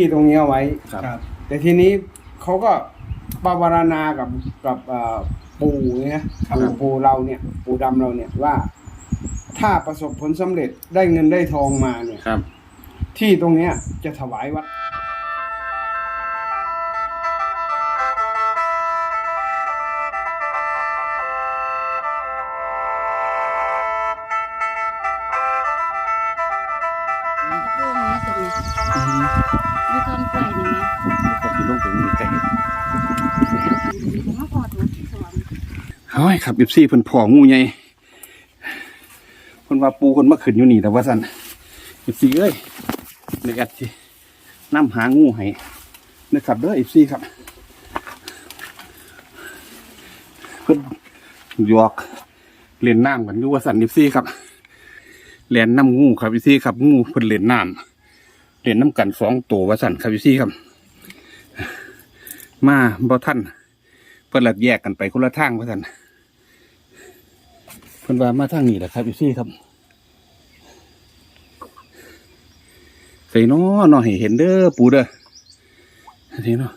ที่ตรงนี้เอาไว้ ครับ ครับ แต่ทีนี้เขาก็ปรารณากับกับเอ่อปู่เนี่ยปู่ปู่เราเนี่ยปู่ดำเราเนี่ยว่า ถ้าประสบผลสำเร็จได้เงินได้ทองมาเนี่ย ครับ ที่ตรงเนี้ยจะถวายวัด เฮ้ยครับเอฟซีเพิ่นพ่องูใหญ่เพิ่นว่าปูเพิ่นมาขึ้นอยู่นี่แต่ว่าซั่นเอฟซีเอ้ยในแอดสินํหางูให้นะครับเด้อเอฟซีครับ เพิ่นหยอกเล่นน้ำกันอยู่ว่าซั่นเอฟซีครับเล่นน้ำงูครับเอฟซีครับงูเพิ่นเล่นน้ำเล่นน้ำกันสองตัวว่าซั่นครับเอฟซีครับ มาบ่ท่านเพิ่นละแยกกันไปคนละทางว่าซั่น พิ่นว่ามาทางนี้แหละครับอยู่ซี่ครับใส่น้อนาะให้เห็นเด้อปูเด้อนี่เนาะ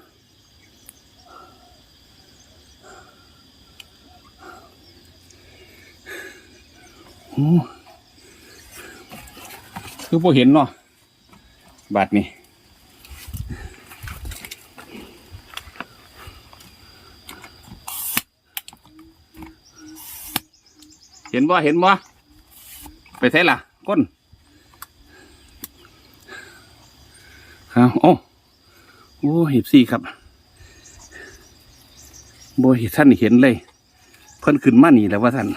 โอ้คือบ่เห็นเนาะบาดนี้ เห็นบ่เห็นบ่ไปใช่ล่ะก้นครับโอ้โอ้เห็บซี่ครับบ่เห็นท่านเห็นเลย เพิ่นขึ้นมานี่แหล้วว่าท่าน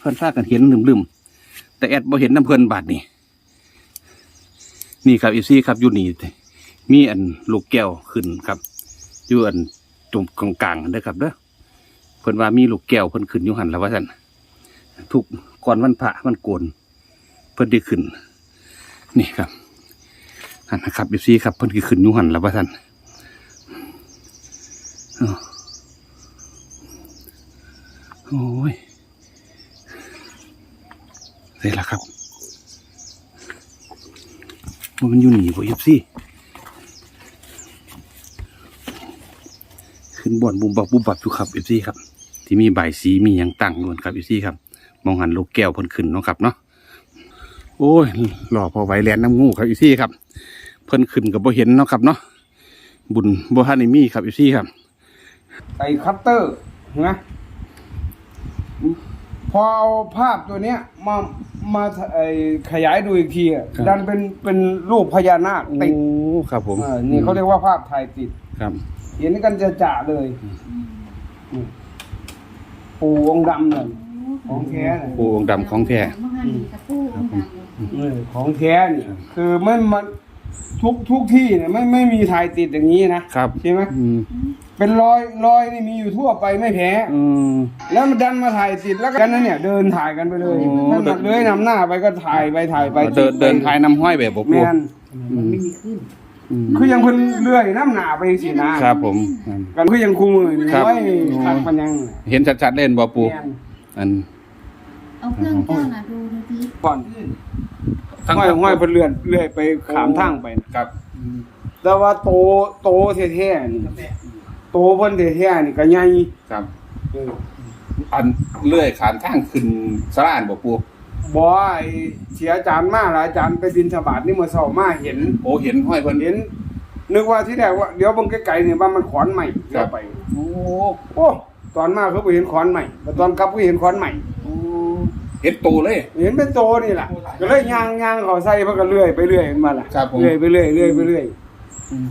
เพิ่นซากันเห็นลืมๆแต่แอดบ่เห็นน้ำเพิ่นบาดนี่นี่ครับเอฟซีครับอยู่นี่มีอันลูกแก้วขึ้นครับอยู่อันตรงกลางๆเด้อครับเด้อเพิ่นว่ามีลูกแก้วเพิ่นขึ้นอยู่หันแล้วว่าท่าน ทุกก่อนวันพระวันโกนเพิ่นได้ขึ้น นี่ครับอันนะครับเอฟซีครับเพิ่นคือขึ้นยุหันแล้วว่าท่านโอ้าวโอ้ยได้ละครับว่ามันอยู่หนีบ่เอฟซีขึ้นบ่อนบุมบับบุมบับอยู่ครับเอฟซีครับ ที่มีใบสีมีหยังตั้งอยู่ครับเอฟซีครับ มองหันลูกแก้วเพิ่นขึ้นเนาะครับเนาะโอ้ยหล่อพอไหวแลนน้ำงูครับอีซี่ครับ เพิ่นขึ้นกับบ่เห็นเนาะครับเนาะบุญบ่ฮันได้มีครับอีซี่ครับไอ้คัตเตอร์นะพอเอาภาพตัวเนี้ยมามาไอ้ขยายดูอีกทีอะครับดันเป็นเป็นรูปพญานาคติดครับผมเออนี่เขาเรียกว่าภาพถ่ายติด ครับ เห็นกันจะจ่าเลยนี่ปู่องค์ดำเลย ของแท้น่ะปูองค์ดำของแท้เมื่อวานนี้กระโปรงดำเลยเออของแท้นี่คือไม่มันทุกทุกที่เนี่ยไม่ไม่มีถ่ายติดอย่างนี้นะครับใช่ไหมอืมเป็นรอยรอยนี่มีอยู่ทั่วไปไม่แพ้ อืม แล้วมันดันมาถ่ายติดแล้วกันนะเนี่ย เดินถ่ายกันไปเลยโอ้ นั่นน่ะเลื้อยนำหน้าไปก็ถ่ายไปถ่ายไปเดินเดินทายน้ำห้อยแบบบ่แมปูนอืมอืมคือยังคนเลื่อยน้ำหนาไปสินะครับผม กันคือยังคู่มือนี่ครับ ไว้ขัดมันยังเห็นชัดๆเล่นบ่ปูแม่น อันเอาเครื่องเจ้าน่ะดูดูทีก่อนห้อยห้อยเพนเลื่อนเลื่อยไปขามทางไปนะครับแต่ว่าโตโตแท้ๆนี่โตเพิ่นแท้ๆนี่ก็ใหญ่ครับเอออันเลื่อยขานทางขึ้นสลานบ่ปูบ่ไอ้เสียอาจารย์มาหลายอาจารย์ไปบินธบาตนี่เมื่อเช้ามาเห็น โอ้เห็นห้อยเพิ่นเห็นนึกว่าที่แรกว่าเดี๋ยวเบิ่งไกลๆนี่ว่ามันขอนใหม่ครัเดี๋ยบวไป โอ้โอ้ ตอนมาเขาไปเห็นขอนใหม่แต่ตอนกลับก็เห็นขอนใหม่โอ้เห็นตูเลย เห็นเป็นโตนี่แหละก็เลยย่างย่างเขาใส่เพิ่นก็เลื่อยไปเรื่อยมาล่ะครับผมเรื่อยไปเรื่อยเรื่อยไปเรื่อยอืม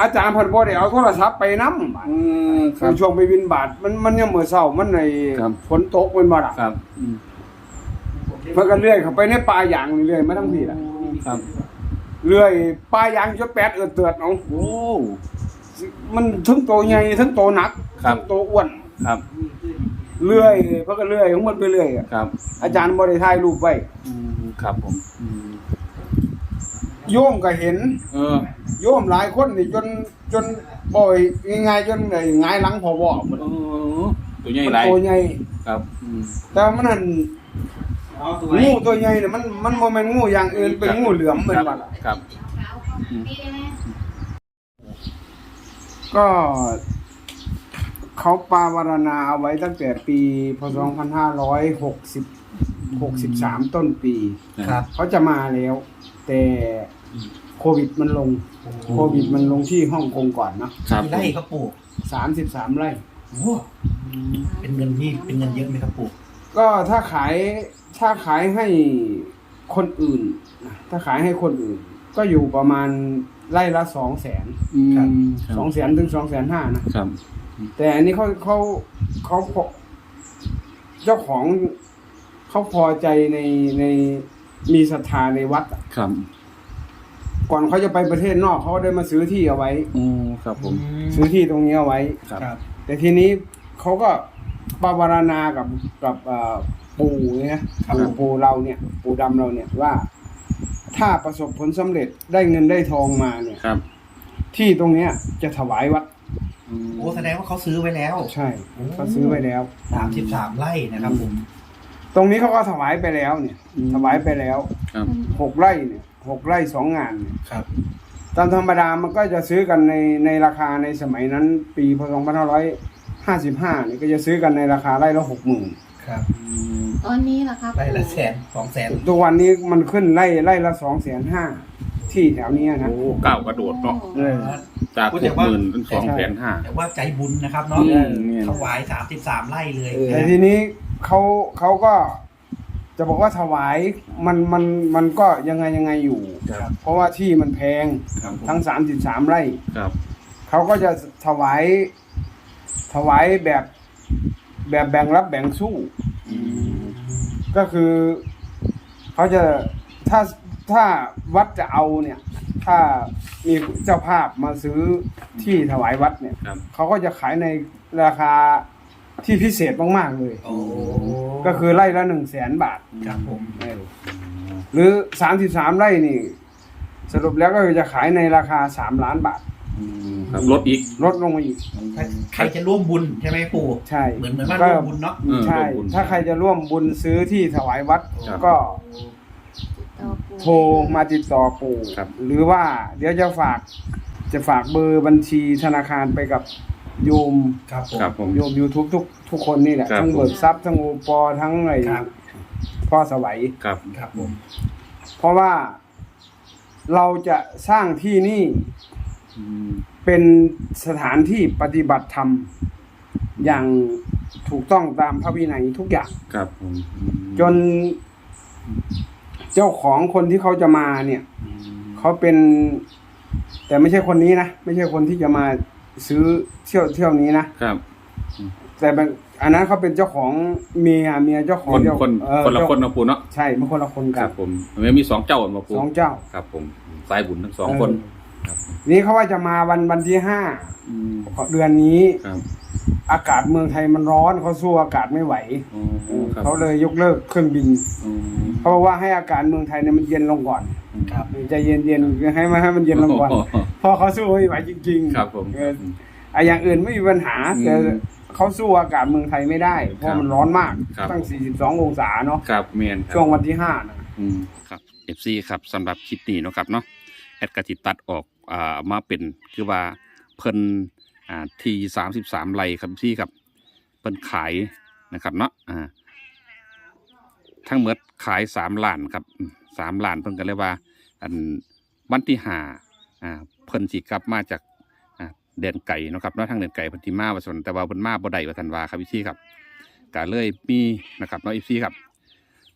อาจารย์เพิ่นบ่ได้เอาโทรศัพท์ไปนำอืมครับช่วงไปบินบาทมันมันยังมื้อเช้ามันในครับ ฝนตกเป็นบ่ล่ะครับอืมเพิ่นก็เลื่อยเข้าไปในป่ายางเรื่อยๆมาทั้งที่ล่ะครับ เลื่อยป่ายางจะแปดเอือดเตือดเอาโอ้ มันทั้งโตใหญ่ทั้งโตหนักครับ ทั้งโตอ้วนครับเลื่อยเพิ่นก็เลื่อยของมันไปเรื่อยอะครับอาจารย์บ่ได้ถ่ายรูปไว้อืมครับผมอืมโยมก็เห็น เออโยมหลายคนนี่จนจนบ่อยง่ายๆจนได้หงายหลังพอบ่มันเออตัวใหญ่มันไรโตใหญ่ ครับอืม แต่มันนั่นงูตัวใหญ่เนี่ยมันมันบ่แม่นงูอย่างอื่นเป็นงูเหลือมเหมือนว่าล่ะครับปีได้ไหม ก็เขาปาวารณาเอาไว้ตั้งแต่ปีพศ2560 63 ต้นปี ครับ เขาจะมาแล้ว แต่โควิดมันลง โควิดมันลงที่ฮ่องกงก่อนเนาะครับกี่ไร่ครับปู่33 ไร่ โอ้เป็นเงินนี่เป็นเงินเยอะไหมครับปู่ก็ถ้าขายถ้าขายให้คนอื่นนะถ้าขายให้คนอื่น ก็อยู่ประมาณ ไร่ละสองแสนอืมคสรัอบงแสนถึงสองแสนห้านะครับ แต่อันนี้เขาเขาเขาพอเจ้าของเขาพอใจในในมีศรัทธาในวัดอะครับก่อนเขาจะไปประเทศนอกเขาก็ได้มาซื้อที่เอาไว้ อืมครับผม ซื้อที่ตรงนี้เอาไว้ ครับ ครับ แต่ทีนี้เขาก็ปาวารณากับกับเอ่อปู่เนี่ยปู่ปู่เราเนี่ย ปู่ดำเราเนี่ยว่า ถ้าประสบผลสำเร็จได้เงินได้ทองมาเนี่ย ครับที่ตรงเนี้ยจะถวายวัดโอ้แสดงว่าเขาซื้อไว้แล้วใช่เขาซื้อไว้แล้ว สามสิบสามไร่นะครับผม ตรงนี้เขาก็ถวายไปแล้วเนี่ย อืม ถวายไปแล้วครับ หกไร่เนี่ยหกไร่สองงานเนี่ยครับ ตามธรรมดามันก็จะซื้อกันในในราคาในสมัยนั้น ปีพศ2555เนี่ยก็จะซื้อกันในราคาไร่ละหกหมื่นครับ ตอนนี้ล่ะครับไร่ละแสนสองแสนทุกวันนี้มันขึ้นไร่ไร่ละสองแสนห้าที่แถวเนี้ยนะโอ้ก้าวกระโดดเนาะเออ จากหกหมื่นเป็นสองแสนห้า แต่ว่าใจบุญนะครับเนาะอืมเนี่ย ถวายสามสิบสามไร่เลยแต่ทีนี้เขาเขาก็จะบอกว่าถวายมันมันมันก็ยังไงยังไงอยู่ ครับเพราะว่าที่มันแพงครับผมทั้งสามสิบสามไร่ครับเขาก็จะถวายถวายแบบแบบแบ่งรับแบ่งสู้ อืม ก็คือเขาจะถ้าถ้าวัดจะเอาเนี่ย ถ้ามีเจ้าภาพมาซื้อที่ถวายวัดเนี่ยครับ เขาก็จะขายในราคาที่พิเศษมากๆเลย โอ้ก็คือไร่ละหนึ่งแสนบาท ครับผมเออหรือสามสิบสามไร่นี่ สรุปแล้วก็จะขายในราคาสามล้านบาท อืม ครับลดอีก ลดลงมาอีกถ้าใครจะร่วมบุญใช่ไหมปู่ใช่เหมือนเหมือนว่าก็ร่วมบุญเนาะเออใช่ ร่วมบุญถ้าใครจะร่วมบุญซื้อที่ถวายวัดครับ ก็ต่อปู่โทรมาติดต่อปู่ครับ หรือว่าเดี๋ยวจะฝาก จะฝากเบอร์บัญชีธนาคารไปกับโยมครับผม ครับผม โยมยูทูบทุกทุกคนนี่แหละครับ ทั้งเบิกทรัพย์ทั้งโอปอทั้งไอ้ครับ พ่อสวัย ครับ ครับผม เพราะว่าเราจะสร้างที่นี่อืม เป็นสถานที่ปฏิบัติธรรม อย่างถูกต้องตามพระวินัยทุกอย่าง ครับผมอืมจนเจ้าของคนที่เขาจะมาเนี่ยอืมเขาเป็น แต่ไม่ใช่คนนี้นะ ไม่ใช่คนที่จะมาซื้อเที่ยวเที่ยวนี้นะ ครับ แต่เป็นอันนั้นเขาเป็นเจ้าของเมียเมียเจ้าขอคงนเจ้าคนเอ่อคนละเจ้าคนนะปูเนาะใช่มันคนละคนคกัรันบผมมันมีสองเจ้ามาปูสองเจ้า ครับผมสายบุญทั้งสองคน เออ นี่เขาว่าจะมาวันวันที่ห้าอืมเดือนนี้ ครับอากาศเมืองไทยมันร้อนเขาสู้อากาศไม่ไหวอ๋อครับเขาเลยยกเลิกเครื่องบินอืมเขาบอกว่าให้อากาศเมืองไทยเนี่ยมันเย็นลงก่อนครับ ใจะเย็นเย็นๆให้มันให้มันเย็นลงก่อนอ๋อเพราะเขาสู้ไม่ไหวจริงๆครับผมเออไอ้อย่างอื่นไม่มีปัญหาอืมแต่เขาสู้อากาศเมืองไทยไม่ได้ เพครัราะบมันร้อนมาก ครับ ตั้ง 42 องศาเนาะ ครับเมียนครับ ช่วงวันที่ห้านะ อืมครับ FC ครับสำหรับคลิปนี้เนาะครับเนาะแอดกติตัดออก อ่ามาเป็นคือว่าเพิ่นอ่าทีสามสิบสามไร่ครับพี่ครับเพิ่นขายนะครับเนาะอ่าทั้งหมดขายสามล้านครับสามล้านเพิ่นก็เลยว่า อันวันที่หาอ่าเพิ่นสิกลับมาจากอ่าเดนไก่เนาะครับเนาะทางเดนไก่เพิ่นที่มาว่าสนแต่ว่าเพิ่นมาบ่ได้ว่าทันวาครับพี่ครับก็เลยมีนะครับเนาะพี่ครับ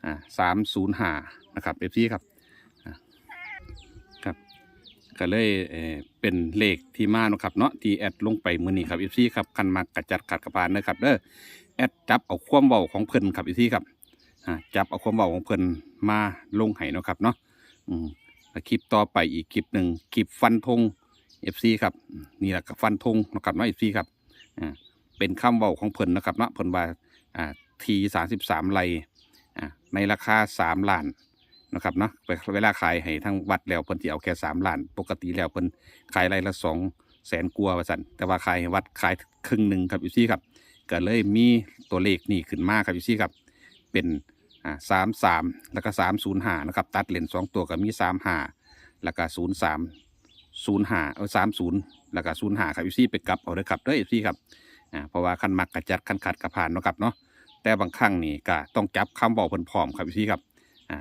อ่าสามศูนย์หานะครับเอฟซีครับ ก็เลยเออเป็นเลขที่มาเนาะครับเนาะที่แอดลงไปมือนี้ครับเอฟซีครับคันมากระจัดขัดกระพานนะครับเด้อแอดจับเอาความเบาของเพิ่นครับเอฟซีครับอ่าจับเอาความเบาของเพิ่นมาลงให้เนาะครับเนาะอืมแล้วคลิปต่อไปอีกคลิปหนึ่งคลิปฟันธงเอฟซีครับนี่แหละกับฟันธงเนาะครับเนาะเอฟซีครับอ่าเป็นคำเบาของเพิ่นนะครับเนาะเพิ่นว่าอ่าทีสามสิบสามไลอะในราคาสามล้าน นะครับเนาะไปเวลาขายให้ทั้งวัดแล้วเพิ่นสิเอาแค่สามล้าน ปกติแล้วเพิ่นขายไรละสองแสนกัวาว่าซั่นแต่ว่าขายให้วัดขายครึ่งหนึ่งครับอยู่ซี่ครับก็เลยมีตัวเลขนี่ขึ้นมาครับอยู่ซี่ครับเป็นอ่าสามสามแล้วก็สามศูนย์ห้านะครับตัดเลนสองตัวก็มีสามห้าแล้วก็ศูนย์สามศูนย์หาเอาสามศูนย์แล้วก็ศูนย์หาครับอีซี่ไปกลับเอาเด้ครับเด้ออีซี่ครับอ่าเพราะว่าคันมักกระจัดคันขัดกระผ่านเนาะครับเนาะแต่บางครั้งนี่ก็ต้องจับคำเว้าเพิ่นพร้อมครับอีซี่ครับอ่า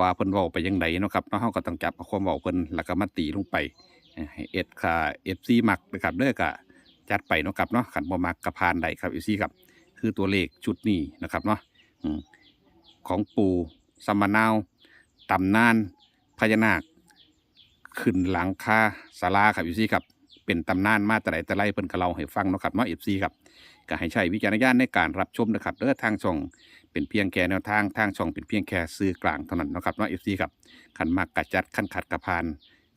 ว่าเพิ่นเว้าไปยังไงเนาะครับเนาะเฮาก็ต้องจับเอาความเว้าเพิ่นแล้วก็มาตีลงไปให้เอ็ดค่ะ FC มักนะครับเด้อก็จัดไปเนาะครับเนาะคันบ่มักกระผ่านได้ครับอีซี่ครับ คือตัวเลขชุดนี้นะครับเนาะของปูสมมะนาวตำนานพญานาค ขึ้นหลังคาศาลาครับอยู่ซี่ครับเป็นตำนานมาแต่ไหนแต่ไรเพิ่นก็เล่าให้ฟังเนาะครับเนาะเอฟซีครับก็ให้ใช้วิจารณญาณในการรับชมนะครับเด้อทางช่อง เป็นเพียงแค่แนวทางทางช่องเป็นเพียงแค่ซื้อกลางเท่านั้นนะครับเนาะเอฟซีครับขันมักกะจัดขันขัดกระพาน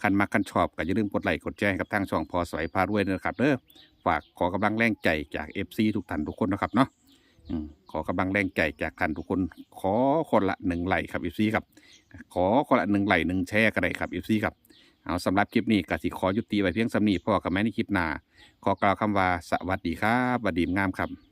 ขันมักขันชอบก็อย่าลืมกดไลค์กดแชร์ให้กับทางช่องพอสวยพารวยนะครับเด้อฝากขอกำลังแรงใจจากเอฟซีทุกท่านทุกคนนะครับเนาะขอกำลังแรงใจจากท่านทุกคน ขอคนละหนึ่งไลค์ครับเอฟซีครับ ขอคนละหนึ่งไลค์หนึ่งแชร์ก็ได้ครับเอฟซีครับ เอาสำหรับคลิปนี้กสิขอยุติไว้เพียงสำนีพ่อกับแม่ในคลิปหน้า ขอกล่าวคำว่าสวัสดีครับบดีมงามครับ